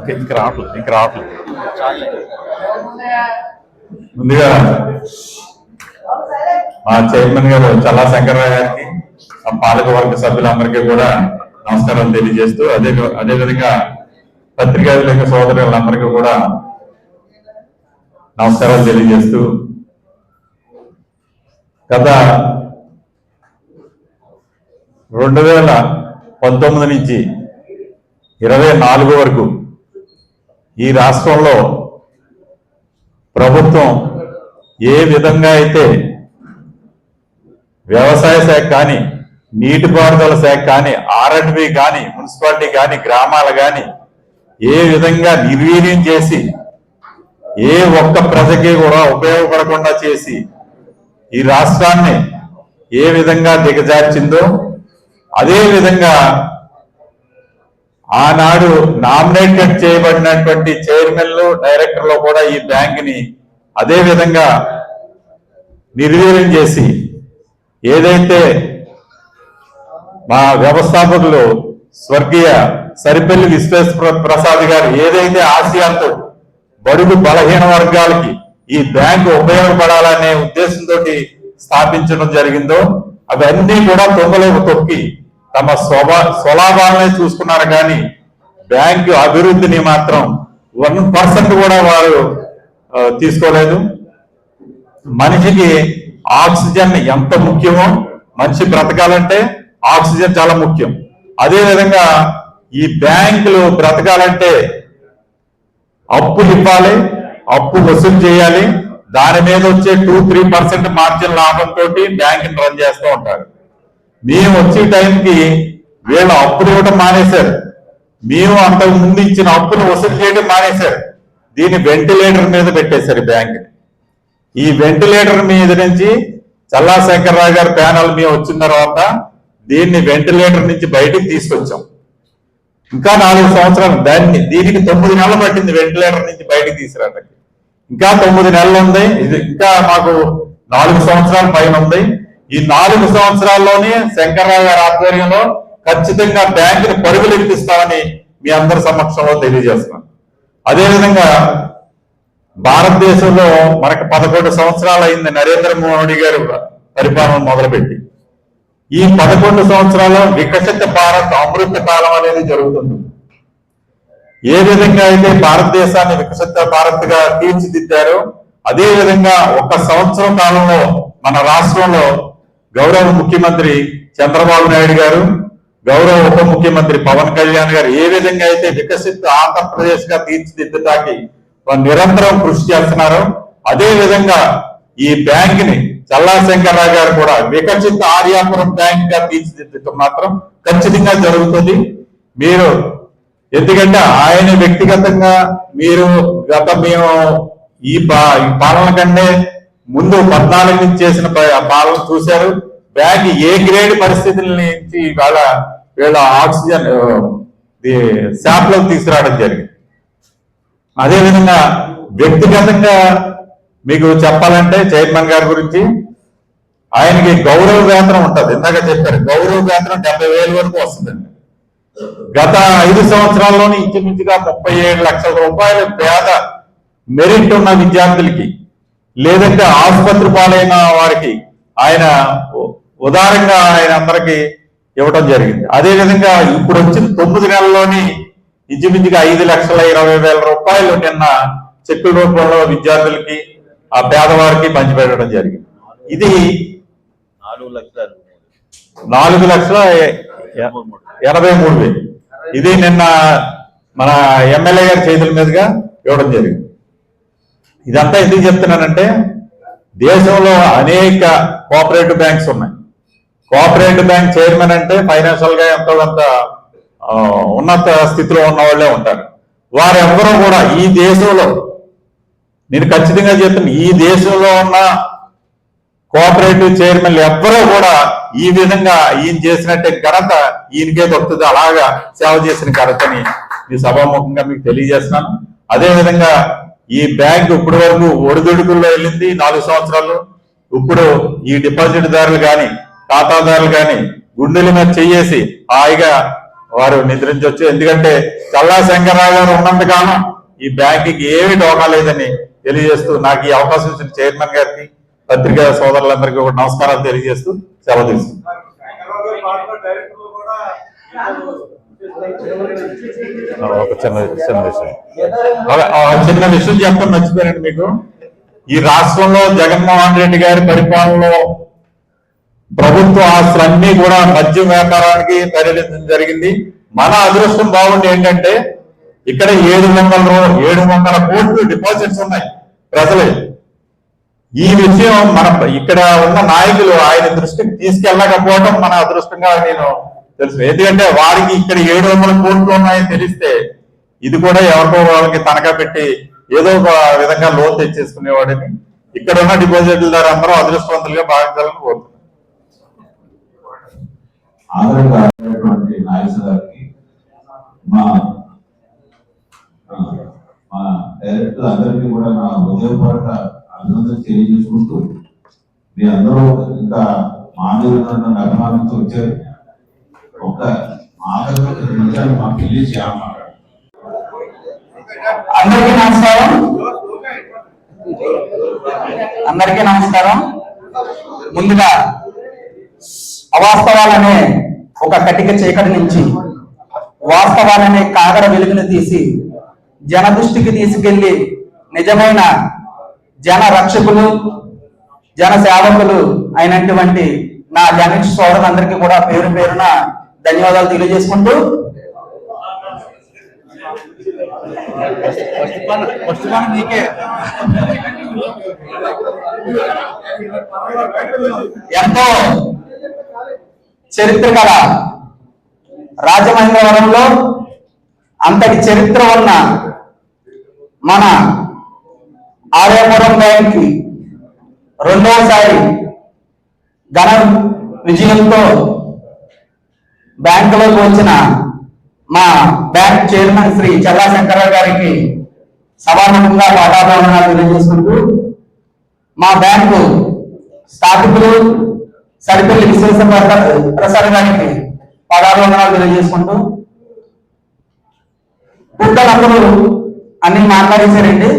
ఇంక- ఇంక రావట్లేదు ఇంక రావట్లేదు ముందుగా మా చైర్మన్ గారు చల్లా శంకర్రావు గారికి మా పాలకవర్గ సభ్యులందరికీ కూడా నమస్కారం తెలియజేస్తూ అదే అదే విధంగా పత్రికా విలేక సోదరులందరికీ కూడా నమస్కారాలు తెలియజేస్తూ గత రెండు వేల పంతొమ్మిది నుంచి ఇరవై నాలుగు వరకు ఈ రాష్ట్రంలో ప్రభుత్వం ఏ విధంగా అయితే వ్యవసాయ శాఖ కానీ నీటిపారుదల శాఖ కానీ ఆర్ఎండ్బి కానీ మున్సిపాలిటీ కానీ గ్రామాలు కానీ ఏ విధంగా నిర్వీర్యం చేసి ఏ ఒక్క ప్రజకి కూడా ఉపయోగపడకుండా చేసి ఈ రాష్ట్రాన్ని ఏ విధంగా దిగజార్చిందో అదే విధంగా ఆనాడు నామినేటెడ్ చేయబడినటువంటి చైర్మన్లు డైరెక్టర్లు కూడా ఈ బ్యాంక్ని అదే విధంగా నిర్వీర్యం చేసి ఏదైతే మా వ్యవస్థాపకులు స్వర్గీయ సరిపల్లి విశ్వేశ్వర ప్రసాద్ గారు ఏదైతే ఆశయాలతో బడుగు బలహీన వర్గాలకి ఈ బ్యాంకు ఉపయోగపడాలనే ఉద్దేశంతో స్థాపించడం జరిగిందో అవన్నీ కూడా తొంగలోకి తొక్కి తమ స్వభా స్వలాభాలనే చూసుకున్నారు కానీ బ్యాంకు అభివృద్ధిని మాత్రం వన్ పర్సెంట్ కూడా వారు తీసుకోలేదు. మనిషికి ఆక్సిజన్ ఎంత ముఖ్యమో మనిషి బ్రతకాలంటే ఆక్సిజన్ చాలా ముఖ్యం. అదేవిధంగా ఈ బ్యాంకులు బ్రతకాలంటే అప్పులు ఇవ్వాలి అప్పు వసూలు చేయాలి. దాని మీద వచ్చే టూ త్రీ పర్సెంట్ మార్జిన్ లాభంతో బ్యాంకుని రన్ చేస్తూ ఉంటారు. మేము వచ్చే టైంకి వీళ్ళు అప్పులు ఇవ్వడం మానేశారు. మేము అంతకు ముందు ఇచ్చిన అప్పును వసూలు చేయడం మానేశారు. దీన్ని వెంటిలేటర్ మీద పెట్టేశారు బ్యాంక్. ఈ వెంటిలేటర్ మీద నుంచి చల్లా శంకర్రావు గారి ప్యానల్ మీద వచ్చిన తర్వాత దీన్ని వెంటిలేటర్ నుంచి బయటికి తీసుకొచ్చాం. ఇంకా నాలుగు సంవత్సరాలు దాన్ని దీనికి తొమ్మిది నెలలు పట్టింది వెంటిలేటర్ నుంచి బయటికి తీసుకురావడానికి ఇంకా తొమ్మిది నెలలు ఉంది. ఇది ఇంకా మాకు నాలుగు సంవత్సరాల పైన ఉంది. ఈ నాలుగు సంవత్సరాల్లోనే శంకర్రావు గారి ఆధ్వర్యంలో ఖచ్చితంగా బ్యాంకును పరుగులు ఎక్కిస్తామని మీ అందరి సమక్షంలో తెలియజేస్తున్నాను. అదేవిధంగా భారతదేశంలో మనకు పదకొండు సంవత్సరాలు అయింది నరేంద్ర మోడీ గారు పరిపాలన మొదలుపెట్టి. ఈ పదకొండు సంవత్సరాల్లో వికసిత భారత్ అమృత కాలం అనేది జరుగుతుంది. ఏ విధంగా అయితే భారతదేశాన్ని వికసిత భారత్గా తీర్చిదిద్దారో అదే విధంగా ఒక సంవత్సరం కాలంలో మన రాష్ట్రంలో గౌరవ ముఖ్యమంత్రి చంద్రబాబు నాయుడు గారు గౌరవ ఉప ముఖ్యమంత్రి పవన్ కళ్యాణ్ గారు ఏ విధంగా అయితే వికసిత్ ఆంధ్రప్రదేశ్గా తీర్చిదిద్దటానికి వారు నిరంతరం కృషి చేస్తున్నారు అదే విధంగా ఈ బ్యాంక్ని చల్లా శంకర్రావు గారు కూడా వికసిత ఆర్యాపురం బ్యాంక్గా తీర్చిదిద్దటం మాత్రం ఖచ్చితంగా జరుగుతుంది. మీరు ఎందుకంటే ఆయన వ్యక్తిగతంగా మీరు గత మేము ఈ పా- ఈ పాలన కంటే ముందు పద్నాలుగు నుంచి చేసిన పాలన చూశారు. బ్యాంక్ ఏ గ్రేడ్ పరిస్థితుల నుంచి ఇవాళ వీళ్ళ ఆక్సిజన్ శాప్ తీసుకురావడం జరిగింది. అదేవిధంగా వ్యక్తిగతంగా మీకు చెప్పాలంటే చైర్మన్ గారి గురించి ఆయనకి గౌరవ వేతనం ఉంటుంది. ఇందాక చెప్పారు గౌరవ వేతనం డెబ్బై వేల వరకు వస్తుందండి. గత ఐదు సంవత్సరాల్లోనే ఇంచుమించుగా ముప్పై ఏడు లక్షల రూపాయల పేద మెరిట్ ఉన్న విద్యార్థులకి లేదంటే ఆసుపత్రి పాలైన వారికి ఆయన ఉదారంగా ఆయన అందరికి ఇవ్వడం జరిగింది. అదే విధంగా ఇప్పుడు వచ్చిన తొమ్మిది నెలల్లోని ఇంచుమించుగా ఐదు లక్షల ఇరవై వేల రూపాయలు నిన్న చెక్కుల రూపంలో విద్యార్థులకి ఆ పేదవారికి పంచిపెట్టడం జరిగింది. ఇది నాలుగు లక్షలు నాలుగు లక్షల ఎనభై మూడు వేలు. ఇది నిన్న మన ఎమ్మెల్యే గారి చేతుల మీదుగా ఇవ్వడం జరిగింది. ఇదంతా ఎందుకు చెప్తున్నానంటే దేశంలో అనేక కోఆపరేటివ్ బ్యాంక్స్ ఉన్నాయి. కోఆపరేటివ్ బ్యాంక్ చైర్మన్ అంటే ఫైనాన్షియల్గా ఎంతో కొంత ఉన్నత స్థితిలో ఉన్న వాళ్ళే ఉంటారు. వారెవరూ కూడా ఈ దేశంలో నేను ఖచ్చితంగా చెప్తున్నా ఈ దేశంలో ఉన్న కోఆపరేటివ్ చైర్మన్ ఎవ్వరూ కూడా ఈ విధంగా ఈయన చేసినట్టే ఘనత ఈయనకే దొరుకుతుంది. అలాగా సేవ చేసిన ఘనతని ఈ సభాముఖంగా మీకు తెలియజేస్తున్నాను. అదే విధంగా ఈ బ్యాంక్ ఇప్పటి వరకు ఒడిదుడుకుల్లో వెళ్ళింది నాలుగు సంవత్సరాలు ఇప్పుడు ఈ డిపాజిట్ దారులు కానీ ఖాతాదారులు కానీ గుండెల మీద చెయ్యేసి హాయిగా వారు నిద్రించవచ్చు ఎందుకంటే చల్లా శంకర్రావు గారు ఉన్నంత కాలం ఈ బ్యాంకుకి ఏమి డోకా లేదని తెలియజేస్తూ నాకు ఈ అవకాశం ఇచ్చిన చైర్మన్ గారికి పత్రికా సోదరులందరికీ ఒక నమస్కారాలు తెలియజేస్తూ సెలవు తీసుకుంటాను ఒక చిన్న చిన్న విషయం. చిన్న విషయం చెప్పండి నచ్చిపోయారండి మీకు. ఈ రాష్ట్రంలో జగన్మోహన్ రెడ్డి గారి పరిపాలనలో ప్రభుత్వ ఆస్తులన్నీ కూడా మద్యం వ్యాపారానికి తరలించడం జరిగింది. మన అదృష్టం బాగుండి ఏంటంటే ఇక్కడ ఏడు వందల ఏడు వందల కోట్లు డిపాజిట్స్ ఉన్నాయి ప్రజలే. ఈ విషయం మన ఇక్కడ ఉన్న నాయకులు ఆయన దృష్టికి తీసుకెళ్ళకపోవడం మన అదృష్టంగా నేను తెలుసు. ఎందుకంటే వారికి ఇక్కడ ఏడు వందల కోట్లు ఉన్నాయని తెలిస్తే ఇది కూడా ఎవరికో వాళ్ళకి తనఖా పెట్టి ఏదో ఒక విధంగా లోన్ తెచ్చేసుకునేవాడిని. ఇక్కడ ఉన్న డిపాజిట్ల ద్వారా అందరూ అదృష్టవంతులుగా భావించాలని కోరుతున్నాను ఆదరణటువంటి మా డైరెక్టర్ అందరికీ కూడా నా హృదయపూర్వక అభినందన తెలియజేసుకుంటూ మీ అందరూ ఇంకా మానవులు నన్ను అభిమానంతో వచ్చారు. ఒక ఆఖరి మా పెళ్ళి అందరికీ నమస్కారం. అందరికీ నమస్కారం. ముందుగా అవాస్తవాలనే ఒక కటిక చీకటి నుంచి వాస్తవాలనే కాగడ వెలుగును తీసి జన దృష్టికి తీసుకెళ్ళి నిజమైన జన రక్షకులు జన సేవకులు అయినటువంటి నా జనిష్ సోదరులందరికీ కూడా పేరు పేరున ధన్యవాదాలు తెలియజేసుకుంటూ ఎంతో చరిత్ర గల రాజమహేంద్రవరంలో అంతటి చరిత్ర ఉన్న మన ఆర్యపురం బ్యాంక్కి రెండవసారి ఘన విజయంతో బ్యాంకులోకి వచ్చిన మా బ్యాంక్ చైర్మన్ శ్రీ చల్లా శంకరరావు గారికి సభాముఖంగా పాఠాభావనాలు తెలియజేసుకుంటూ మా బ్యాంకు స్థాపికులు సరిపల్లి విశ్వేశ్వర ప్రసాద్ గారికి పదాభివందనాలు తెలియజేసుకుంటూ పెద్దలందరూ అన్ని మాట్లాడేశారండి.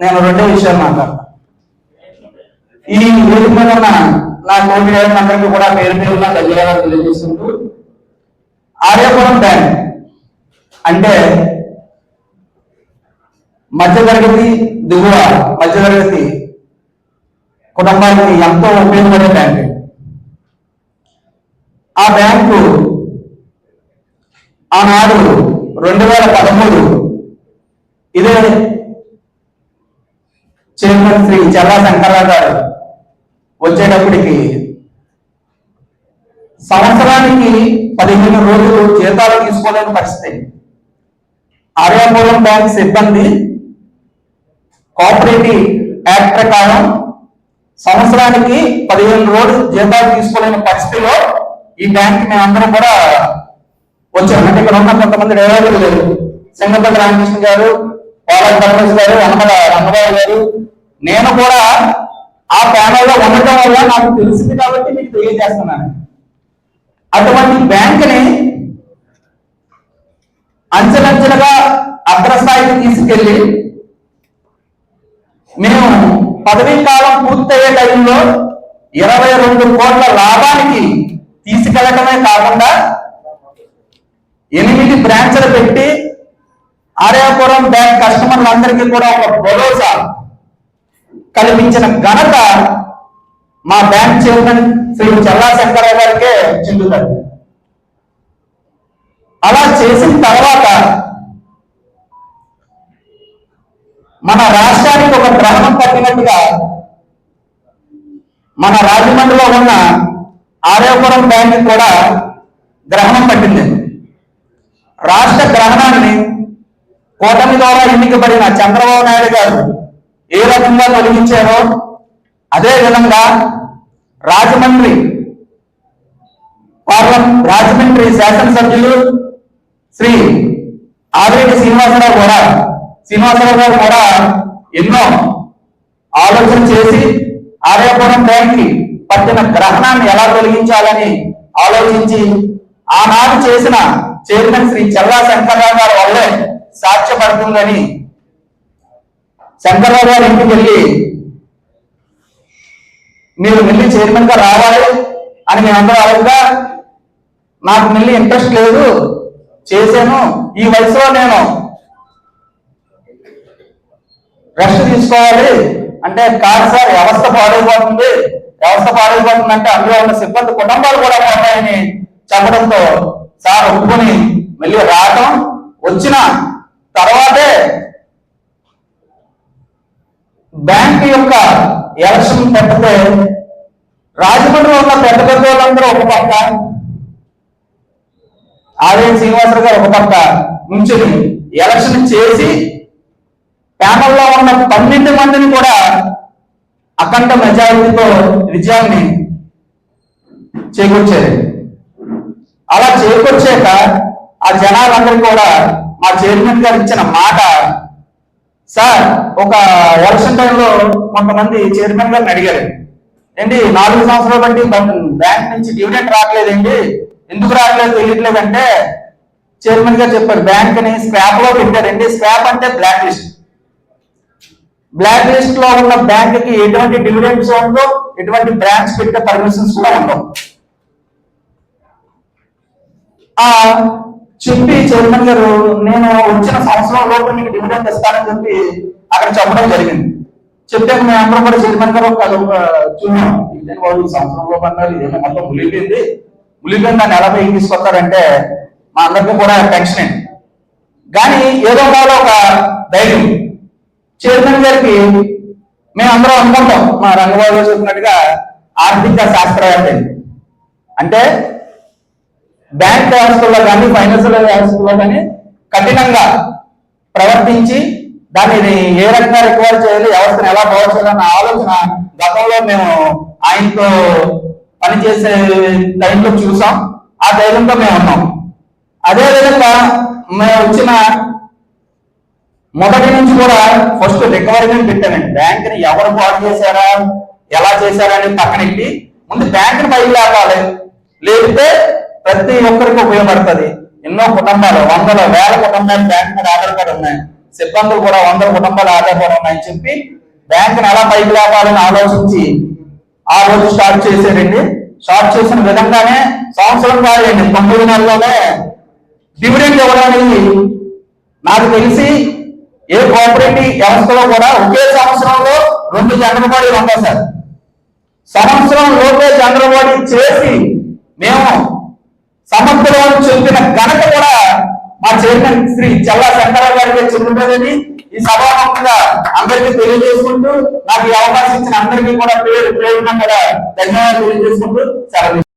నేను రెండో విషయాలు మాట్లాడతాను ఈ వేదిక మీద ఉన్న నా తోటి అందరికీ కూడా పేరు పేరున ధన్యవాదాలు తెలియజేసుకుంటూ ఆర్యపురం బ్యాంక్ అంటే మధ్యతరగతి దిగువ మధ్యతరగతి కుటుంబానికి ఎంతో ఉపయోగపడే బ్యాంక్ ఆ బ్యాంకు ఆనాడు రెండు వేల పదమూడు ఇదే చైర్మన్ శ్రీ చల్లా శంకర్రావు గారు వచ్చేటప్పటికి సంవత్సరానికి పదిహేను రోజులు జీతాలు తీసుకోలేని పరిస్థితి. ఆర్యాపురం బ్యాంక్ సిబ్బంది కోఆపరేటివ్ యాక్ట్ ప్రకారం సంవత్సరానికి పదిహేను రోజులు జీతాలు తీసుకోలేని పరిస్థితిలో ఈ బ్యాంక్ మేమందరం కూడా వచ్చాం. అంటే ఇక్కడ ఉన్న కొంతమంది డైరెక్టర్లు లేరు. సింగపల్లి రామకృష్ణ గారు పోలాల ధర్మేష్ గారు అన్నమల రంగబాబు గారు. నేను కూడా ఆ ప్యానల్లో ఉండటం వల్ల నాకు తెలిసింది కాబట్టి మీకు తెలియజేస్తున్నాను. బ్యాంకుని అంచెలంచెలుగా అగ్రస్థాయికి తీసుకెళ్ళి మేము పదవీ కాలం పూర్తయ్యే టైంలో ఇరవై రెండు కోట్ల లాభానికి తీసుకెళ్ళటమే కాకుండా ఎనిమిది బ్రాంచ్లు పెట్టి ఆర్యాపురం బ్యాంక్ కస్టమర్లందరికీ కూడా ఒక భరోసా కల్పించిన ఘనత మా బ్యాంక్ చైర్మన్ శ్రీ చల్లా శంకరరావు గారికే చెందుతుంది. అలా చేసిన తర్వాత మన రాష్ట్రానికి ఒక గ్రహణం పట్టినట్టుగా మన రాజమండ్రిలో ఉన్న ఆర్యపురం బ్యాంక్ కూడా గ్రహణం పట్టింది రాష్ట్ర గ్రహణాన్ని కూటమి ద్వారా ఎన్నికబడిన చంద్రబాబు నాయుడు గారు ఏ రకంగా తొలగించారో అదే విధంగా రాజమండ్రి పార్లమెంట్ రాజమండ్రి శాసనసభ్యులు శ్రీ ఆదిరెడ్డి శ్రీనివాసరావు కూడా శ్రీనివాసరావు గారు కూడా ఎన్నో ఆలోచన చేసి ఆర్యపురం బ్యాంక్కి పట్టిన గ్రహణాన్ని ఎలా తొలగించాలని ఆలోచించి ఆనాడు చేసిన చైర్మన్ శ్రీ చల్లా శంకర్రావు గారి వల్లే సాధ్యపడుతుందని శంకర్రావు గారి ఇంటికి వెళ్ళి మీరు మళ్ళీ చైర్మన్గా రావాలి అని మేమందరూ అడగగా నాకు మళ్ళీ ఇంట్రెస్ట్ లేదు చేశాను. ఈ వయసులో నేను రెస్ట్ తీసుకోవాలి. అంటే కాదు సార్ వ్యవస్థ పాడైపోతుంది. వ్యవస్థ పాడైపోతుంది అంటే అందులో ఉన్న సిబ్బంది కుటుంబాలు కూడా పోతాయని చెప్పడంతో సార్ ఒప్పుకొని మళ్ళీ రావటం. వచ్చిన తర్వాతే బ్యాంక్ యొక్క ఎలక్షన్ పెట్టితే రాజమండ్రిలో ఉన్న పెద్ద పెద్ద వాళ్ళందరూ ఒక పక్క ఆర్ఎన్ శ్రీనివాసరావు గారు ఒక పక్క నుంచుని ఎలక్షన్ చేసి ప్యానల్లో ఉన్న పన్నెండు మందిని కూడా అఖండ మెజారిటీతో విజయాన్ని చేకూర్చారు. అలా చేకూర్చాక ఆ జనాలందరూ కూడా మా చైర్మన్ గారు ఇచ్చిన మాట సార్ ఒక ఎలక్షన్ టైంలో కొంతమంది చైర్మన్ గారిని అడిగారు. ఏంటి నాలుగు సంవత్సరాల బట్టి బ్యాంక్ నుంచి డివిడెంట్ రావట్లేదండి. ఎందుకు రావట్లేదు తెలియట్లేదు అంటే చైర్మన్ గారు చెప్పారు బ్యాంక్ని స్క్రాప్లో పెట్టారండి. స్క్రాప్ అంటే బ్లాక్ లిస్ట్ బ్లాక్ లిస్ట్లో ఉన్న బ్యాంక్కి ఎటువంటి డివిడెండ్స్ ఉండవు ఎటువంటి బ్రాంచ్ పెట్టే పర్మిషన్స్ కూడా ఉండవు. ఆ చెప్పి చైర్మన్ గారు నేను వచ్చిన సంవత్సరం లోపు మీకు డివిడెండ్ ఇస్తానని చెప్పి అక్కడ చెప్పడం జరిగింది. చెప్పాక మేము అందరం కూడా చైర్మన్ గారు ఒక చూసాం సంవత్సరం లోపు అన్నారు ఇదేమో మొత్తం ములిపోయింది ములిపోయింది దాన్ని ఎలా తీసుకొస్తారంటే మా అందరికీ కూడా టెన్షన్ అండి. కానీ ఏదో కాదు ఒక ధైర్యం. చైర్మన్ గారికి మేము అందరం అనుకుంటాం. మా రంగబాబు చెప్పినట్టుగా ఆర్థిక శాస్త్రవేత్త అంటే బ్యాంక్ వ్యవస్థలో కానీ ఫైనాన్షియల్ వ్యవస్థలో కానీ కఠినంగా ప్రవర్తించి దాన్ని ఏ రకంగా రికవర్ చేయాలి వ్యవస్థను ఎలా బాగు చేయాలన్న ఆలోచన గతంలో మేము ఆయనతో పనిచేసే టైంలో చూసాం. ఆ ధైర్యంతో మేము ఉన్నాం. అదే విధంగా మేము వచ్చిన మొదటి నుంచి కూడా ఫస్ట్ రికవరీ పెట్టానండి బ్యాంక్ని ఎవరు బాగు చేశారా? ఎలా చేశారా అని పక్కనెట్టి ముందు బ్యాంక్ని బయలు లేపాలి లేకపోతే ప్రతి ఒక్కరికి ఉపయోగపడుతుంది. ఎన్నో కుటుంబాలు వందల వేల కుటుంబాలు బ్యాంక్ మీద ఆధారపడి ఉన్నాయి. సిబ్బందులు కూడా వందల కుటుంబాలు ఆధారపడి ఉన్నాయని చెప్పి బ్యాంక్ని ఎలా పైకి లేపాలని ఆలోచించి ఆ రోజు స్టార్ట్ చేశారండి స్టార్ట్ చేసిన విధంగానే సంవత్సరం కాదండి తొమ్మిది నెలలోనే డివిడెండ్ ఇవ్వడానికి నాకు తెలిసి ఏ కోఆపరేటివ్ వ్యవస్థలో కూడా ఒకే సంవత్సరంలో రెండు చంద్రబాడీలు ఉంటాయి సార్. సంవత్సరం లోపే చంద్రబాడీ చేసి మేము సమర్థులను చెందిన ఘనత కూడా మా చైర్మన్ శ్రీ చల్లా శంకరరావు గారికి చెందుతుందని ఈ సభాముఖంగా అందరికీ తెలియజేసుకుంటూ నాకు ఈ అవకాశం ఇచ్చిన అందరికీ కూడా పేరు పేరున కూడా ధన్యవాదాలు తెలియజేసుకుంటూ సెలవు